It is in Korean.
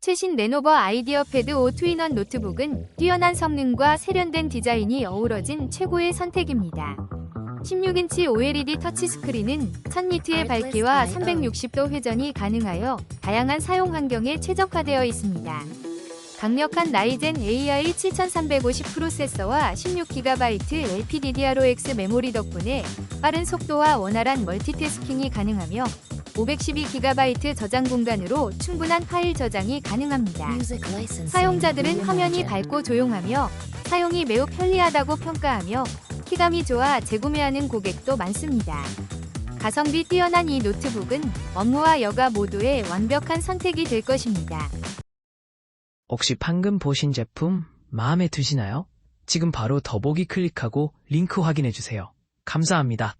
최신 레노버 아이디어 패드 5 투인원 노트북은 뛰어난 성능과 세련된 디자인이 어우러진 최고의 선택입니다. 16인치 OLED 터치스크린은 1000니트의 밝기와 360도 회전이 가능하여 다양한 사용 환경에 최적화되어 있습니다. 강력한 라이젠 AI 7350 프로세서와 16GB LPDDR5X 메모리 덕분에 빠른 속도와 원활한 멀티태스킹이 가능하며 512GB 저장 공간으로 충분한 파일 저장이 가능합니다. 사용자들은 화면이 밝고 조용하며 사용이 매우 편리하다고 평가하며 키감이 좋아 재구매하는 고객도 많습니다. 가성비 뛰어난 이 노트북은 업무와 여가 모두의 완벽한 선택이 될 것입니다. 혹시 방금 보신 제품 마음에 드시나요? 지금 바로 더보기 클릭하고 링크 확인해 주세요. 감사합니다.